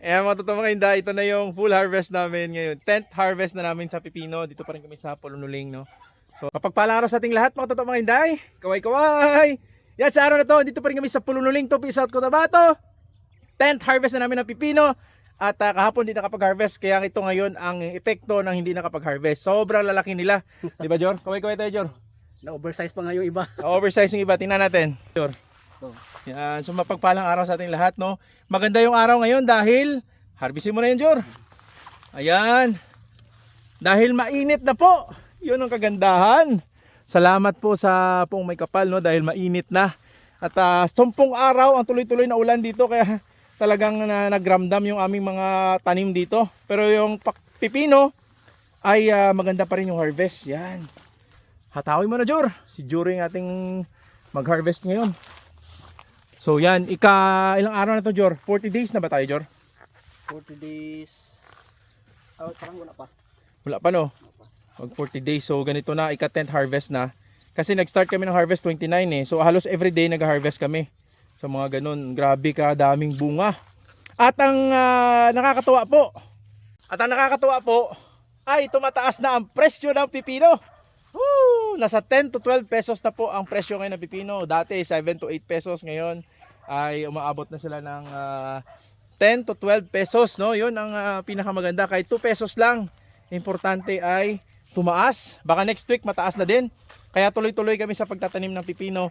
Ayan mga totoo mga hinda, ito na yung full harvest namin ngayon. 10th harvest na namin sa Pipino. Dito pa rin kami sa Pulunuling, no? So, kapagpalang araw sa ating lahat mga totoo mga hinday. Kaway-kaway! Yan sa araw na to, dito pa rin kami sa Pulunuling, Tupi, South Cotabato. 10th harvest na namin ng Pipino. At ah, kahapon hindi nakapag-harvest, kaya ito ngayon ang epekto ng hindi nakapag-harvest. Sobrang lalaki nila. Di ba, Jor? Kaway-kaway tayo, Jor. Na-oversize pa nga yung iba. Oversize yung iba. Tingnan natin. Jor. So, Yan, so mapagpalang araw sa ating lahat, no? Maganda yung araw ngayon dahil harvestin mo na yan, Jor. Ayan. Dahil mainit na po. Yun ang kagandahan. Salamat po sa pong may kapal, no? Dahil mainit na. At ah, sumpong araw ang tuloy-tuloy na ulan dito kaya talagang na, nagramdam yung aming mga tanim dito. Pero yung pipino ay ah, maganda pa rin yung harvest. Yan. Hatawin mo na, Jor. Si Jor yung ating mag-harvest ngayon. So yan, ika ilang araw na to, Jor? 40 days na ba tayo, Jor? 40 days. Oh, parang wala pa. Wala pa no. Mag 40 days. So ganito na, ika 10th harvest na. Kasi nag-start kami ng harvest 29 eh. So halos every day nag-harvest kami. So mga ganun, grabe ka daming bunga. At ang ah, nakakatuwa po, at ang nakakatuwa po, ay tumataas na ang presyo ng pipino. Nasa 10 to 12 pesos na po ang presyo ngayon ng pipino. Dati 7 to 8 pesos ngayon ay umaabot na sila ng ah, 10 to 12 pesos, no? 'Yun ang ah, pinakamaganda kahit 2 pesos lang. Importante ay tumaas. Baka next week mataas na din. Kaya tuloy-tuloy kami sa pagtatanim ng pipino.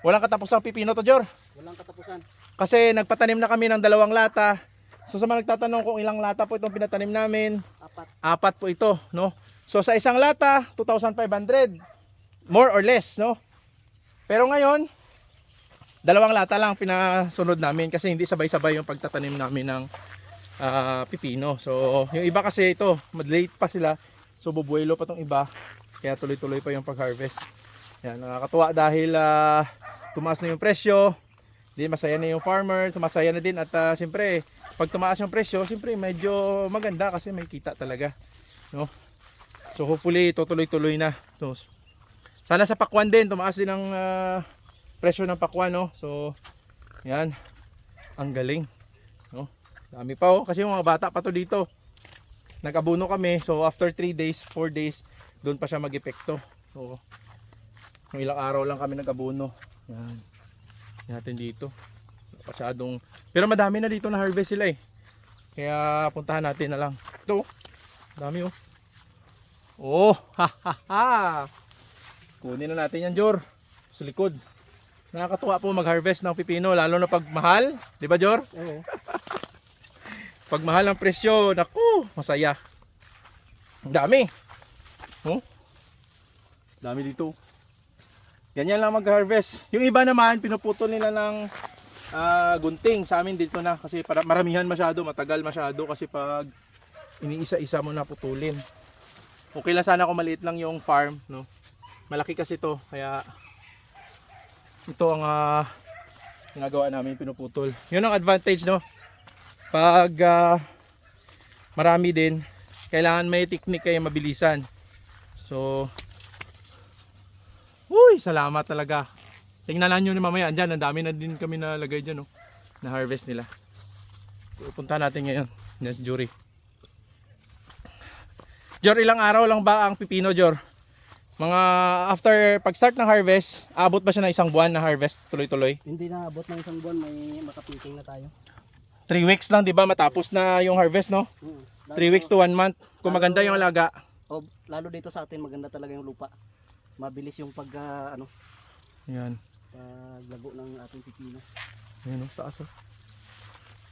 Walang katapusang pipino to, Jor. Walang katapusan. Kasi nagpatanim na kami ng dalawang lata. So sa mga nagtatanong kung ilang lata po itong pinatanim namin, Apat. apat po ito, no? So sa isang lata, 2,500 more or less, no? Pero ngayon, dalawang lata lang pinasunod namin kasi hindi sabay-sabay yung pagtatanim namin ng ah, pipino. So yung iba kasi ito, late pa sila. So bubuelo pa tong iba. Kaya tuloy-tuloy pa yung pag-harvest. Yan, nakakatuwa dahil ah, tumaas na yung presyo. Di masaya na yung farmer, tumasaya na din at ah, siyempre pag tumaas yung presyo, siyempre medyo maganda kasi may kita talaga, no? So hopefully tutuloy-tuloy na. So, sana sa pakwan din tumaas din ang ah, presyo ng pakwan, no? So yan. Ang galing, no? Dami pa oh kasi yung mga bata pa to dito. Nag-abuno kami. So after 3 days, 4 days, doon pa siya mag-epekto. So yung ilang araw lang kami nag-abuno. Yan. Natin dito. Pasyadong pero madami na dito na harvest sila eh. Kaya puntahan natin na lang. Ito. Dami oh. Oh, ha ha ha. Kunin na natin yan, Jor. Sa likod. Nakakatuwa po mag-harvest ng pipino lalo na pag mahal, 'di ba, Jor? Oo. Pag mahal ang presyo, naku, masaya. Ang dami. Oh. Dami dito. Ganyan lang mag-harvest. Yung iba naman, pinuputol nila ng ah, gunting sa amin dito na kasi para maramihan masyado, matagal masyado kasi pag iniisa-isa mo na putulin. Okay lang sana kung maliit lang yung farm, no. Malaki kasi to, kaya ito ang ah, ginagawa namin pinuputol. Yun ang advantage, no. Pag ah, marami din, kailangan may technique kayo mabilisan. So, Uy, salamat talaga. Tingnan nyo ni mamaya. Andyan, ang dami na din kami nalagay dyan, oh, na harvest nila. Pupunta natin ngayon. Jory. Jor, ilang araw lang ba ang pipino, Jor? Mga after pag-start ng harvest, abot ba siya ng isang buwan na harvest tuloy-tuloy? Hindi na abot ng isang buwan, may makapiting na tayo. 3 weeks lang, 'di ba? Matapos na yung harvest, no? Mm. 3 weeks to 1 month. Kung maganda yung alaga. Oh, lalo dito sa atin maganda talaga yung lupa. Mabilis yung pag ah, ano, Yan. paglago ng ating pipino. Ayan oh, sa aso.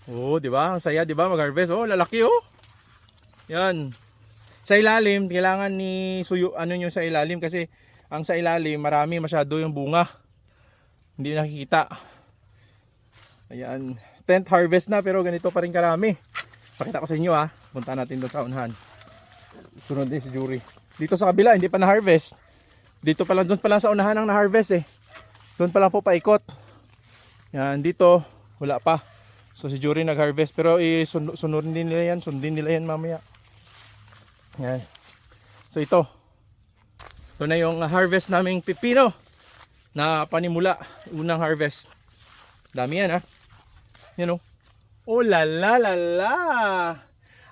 Oo, di ba? Ang saya, di ba? Mag-harvest. Oh, lalaki oh. Yan. Sa ilalim, kailangan ni suyo ano yung sa ilalim kasi ang sa ilalim marami masyado yung bunga. Hindi nakikita. Ayan. 10th harvest na pero ganito pa rin karami. Pakita ko sa inyo ha. Punta natin doon sa unahan. Sunod din si Jury. Dito sa kabila, hindi pa na-harvest. Dito pa lang, doon pa lang sa unahan ang na-harvest eh. Doon pa lang po paikot. Yan, dito, wala pa. So si Jury nag-harvest. Pero isun- sunodin din nila yan. Sundin nila yan mamaya. Yan. So ito. Ito na yung harvest naming pipino. Na panimula. Unang harvest. Dami yan ha. Yan o. Oh la la la la.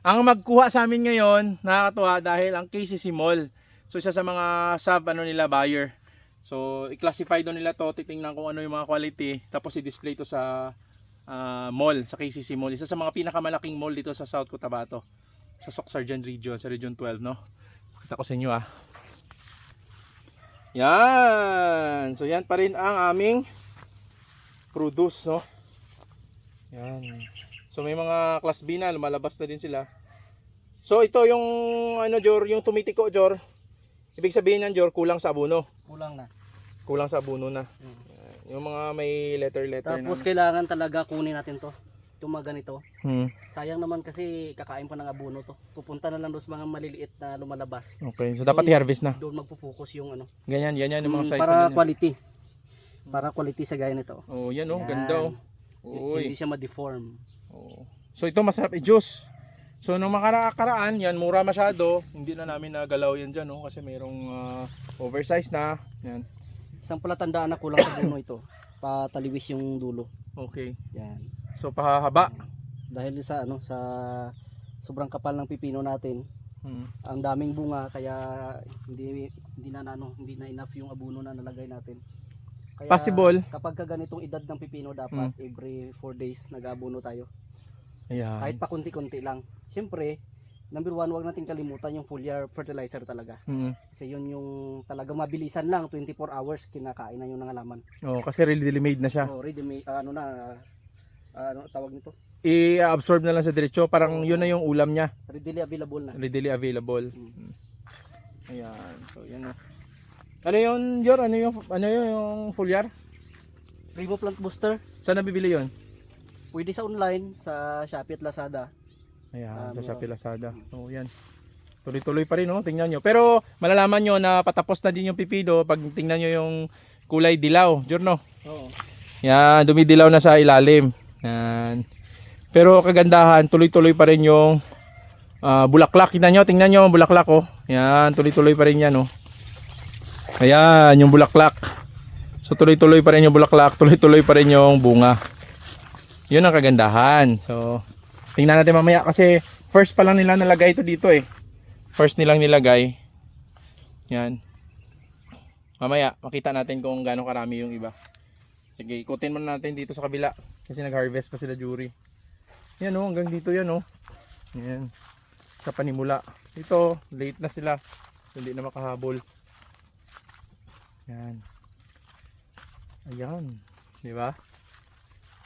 Ang magkuha sa amin ngayon, nakakatuwa dahil ang KCC Mall. So isa sa mga sub ano nila buyer. So i-classify doon nila to, titingnan kung ano yung mga quality, tapos i-display to sa ah, mall, sa KCC Mall. Isa sa mga pinakamalaking mall dito sa South Cotabato. Sa Socsargen region, sa Region 12, no? Kita ko sa inyo ah. Yan. So yan pa rin ang aming produce, no? Yan. So may mga class B na, lumalabas na din sila. So ito yung ano Jor, yung tumitiko Jor. Ibig sabihin yan Jor, kulang sa abono. Kulang na. Kulang sa abono na. Mm. Yan. Yung mga may letter letter Tapos na. kailangan talaga kunin natin to. Itong mga ganito. Hmm. Sayang naman kasi kakain pa ng abono to. Pupunta na lang doon sa mga maliliit na lumalabas. Okay, so dapat i-harvest na. Doon magpo-focus yung ano. Ganyan, ganyan yung mga Mm, size para ganyan. quality. Para quality sa gaya nito. Oh, yan oh, Yan. ganda oh. Hindi Uy. siya ma-deform. Oh. So ito masarap i-juice. So nung makarakaraan, yan mura masyado. Hindi na namin nagalaw yan dyan, no? kasi mayroong ah, oversize na. Yan. Isang palatandaan na kulang sa buno ito. Pataliwis yung dulo. Okay. Yan. So pahaba. Dahil sa ano sa sobrang kapal ng pipino natin, Hmm. ang daming bunga kaya hindi hindi na ano, hindi na enough yung abono na nalagay natin. Kaya Possible. kapag ka ganitong edad ng pipino dapat every 4 days nag-abono tayo. Ayan. Kahit pa konti-konti lang. Siyempre, number one, wag natin kalimutan yung foliar fertilizer talaga. Mm. Kasi yun yung talagang mabilisan lang, 24 hours kinakain na yung nangalaman. Oh, kasi ready made na siya. So, ready made, ano na, ah, ano tawag nito? I-absorb na lang sa diretso. Parang yun na yung ulam niya. Readily available na. Readily available. Mm. Ayan. So yan na. Ano yun, Yor? Ano yung, ano yun, yung foliar? Primo Plant Booster, Saan nabibili yun? pwede sa online, sa Shopee at Lazada. Ayan, Ah, sa. Shopee Lazada. So yan. Tuloy-tuloy pa rin, no? Tingnan nyo. Pero malalaman nyo na patapos na din yung pipido pag tingnan nyo yung kulay dilaw. Jurno. Oo. Yan, dumidilaw na sa ilalim. Yan. Pero kagandahan, tuloy-tuloy pa rin yung ah, bulaklak. Tingnan nyo, tingnan nyo ang bulaklak, oh. Yan, tuloy-tuloy pa rin yan, oh. Ayan, yung bulaklak. So tuloy-tuloy pa rin yung bulaklak, tuloy-tuloy pa rin yung bunga. Yun ang kagandahan. So, tingnan natin mamaya kasi first pa lang nila nalagay ito dito eh. First nilang nilagay. Yan. Mamaya, makita natin kung gaano karami yung iba. Sige, ikutin muna natin dito sa kabila. Kasi nag-harvest pa sila jury. Yan oh, hanggang dito yan oh. Yan. Sa panimula. Ito, late na sila. Hindi na makahabol. Yan. Ayan. Di ba?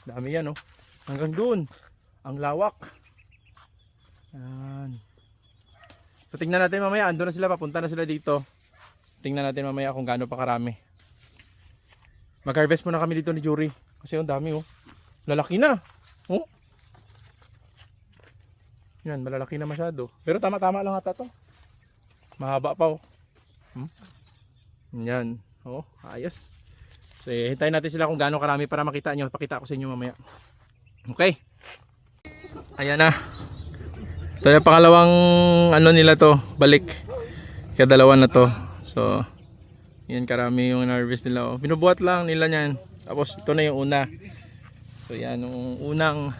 Dami yan oh. Hanggang doon. Ang lawak. Yan. So tingnan natin mamaya. Ando na sila. Papunta na sila dito. Tingnan natin mamaya kung gaano pa karami. Mag-harvest muna kami dito ni Jury. Kasi ang dami oh. Lalaki na. Oh. Yan, malalaki na masyado. Pero tama-tama lang ata to. Mahaba pa oh. Hmm? Yan. Oh, ayos. So, eh, hintayin natin sila kung gaano karami para makita nyo. Pakita ko sa inyo mamaya. Okay. Ayan na. Ito yung pangalawang ano nila to, balik. Kaya na to. So, yan karami yung harvest nila. Oh. Binubuhat lang nila yan. Tapos ito na yung una. So yan, yung unang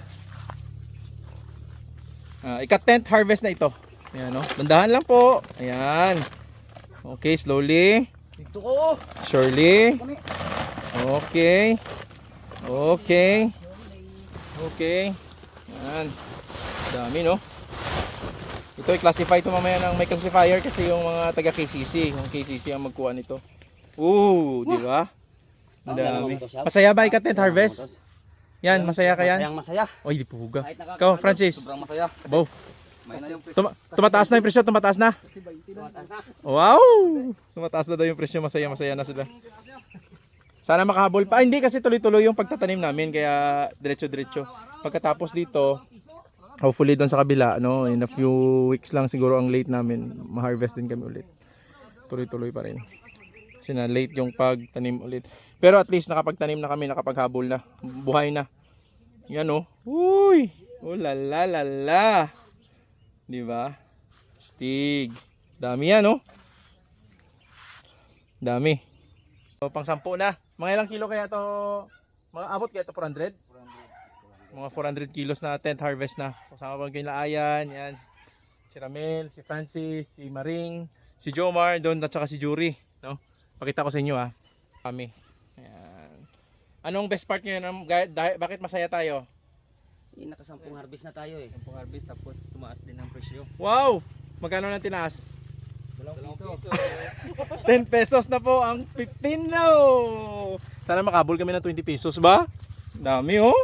uh, ika-tenth harvest na ito. Ayan no. Dandahan lang po. Ayan. Okay, slowly. Dito ko! Surely. Okay. Okay. Okay. Yan. Dami no. Ito i-classify ito mamaya ng may classifier kasi yung mga taga KCC, yung KCC ang magkuha nito. Ooh, di ba? Ang dami. Masaya ba ika-tenth harvest? Yan, masaya ka yan? Masayang masaya. Oy, di puga. Kahit Ikaw, Francis. Sobrang masaya. Bow. May na yung Tuma tumataas na yung presyo, tumataas na. Kasi 20 na. Wow! Tumataas na daw yung presyo, masaya masaya na sila. Sana makahabol pa. Ah, hindi kasi tuloy-tuloy yung pagtatanim namin kaya diretso-diretso. Pagkatapos dito, hopefully doon sa kabila, no, in a few weeks lang siguro ang late namin, ma-harvest din kami ulit. Tuloy-tuloy pa rin. Kasi na late yung pagtanim ulit. Pero at least nakapagtanim na kami, nakapaghabol na. Buhay na. Yan oh. Uy! Oh la la la la. Di ba? Stig. Dami yan, oh. Dami. So, pang sampu na. Mga ilang kilo kaya to? Mga abot kaya to 400? Mga 400 kilos na tent harvest na. Kasama pa kay Laayan, yan. Si Ramel, si Francis, si Maring, si Jomar, doon at saka si Jury. No? Pakita ko sa inyo ah. Kami. Anong best part? Ga- dahil- Bakit masaya tayo? Eh, nakasampung harvest na tayo eh. Sampung harvest tapos tumaas din ang presyo. Wow! Magkano na tinaas? Dalawang piso. 10 pesos na po ang pipino. Sana makabul kami ng 20 pesos ba? Dami oh.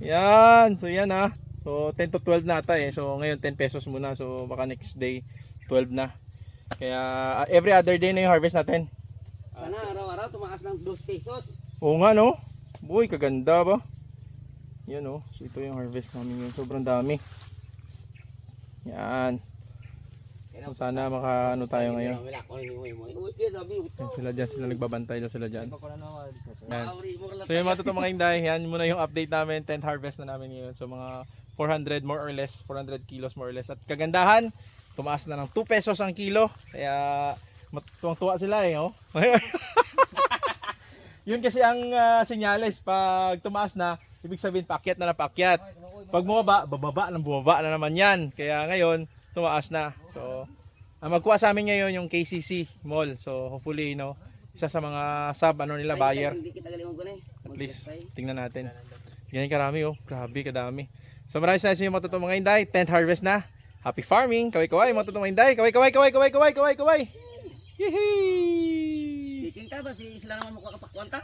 Yan. So yan ah. So 10 to 12 na ata eh. So ngayon 10 pesos muna. So baka next day 12 na. Kaya ah, every other day na yung harvest natin. Sana araw-araw tumaas ng 2 pesos. Oo nga no. Boy, kaganda ba? Yan oh. So ito yung harvest namin ngayon. Sobrang dami. Yan. So sana maka ano tayo ngayon. Yan sila dyan. Sila nagbabantay dyan sila dyan. Yan. So yung mga totoong mga inday, yan muna yung update namin, tent harvest na namin ngayon. So mga 400 more or less, 400 kilos more or less. At kagandahan, tumaas na ng 2 pesos ang kilo. Kaya mat- tuwang-tuwa sila eh. Oh. yun kasi ang ah, senyales pag tumaas na, ibig sabihin paakyat na na paakyat. Pag bumaba, bababa na bumaba na naman yan. Kaya ngayon, tumaas na. So, ang magkuha sa amin ngayon yung KCC Mall. So, hopefully, no, isa sa mga sub, ano nila, buyer. At least, tingnan natin. Ganyan karami oh. Grabe, kadami. So maraming salamat sa inyo mga totoong mga inday. Tent harvest na. Happy farming. Kaway-kaway mga totoong mga inday. Kaway-kaway, kaway-kaway, kaway-kaway, kaway. Yehey! Ba si sila naman mukha kapakwan ta?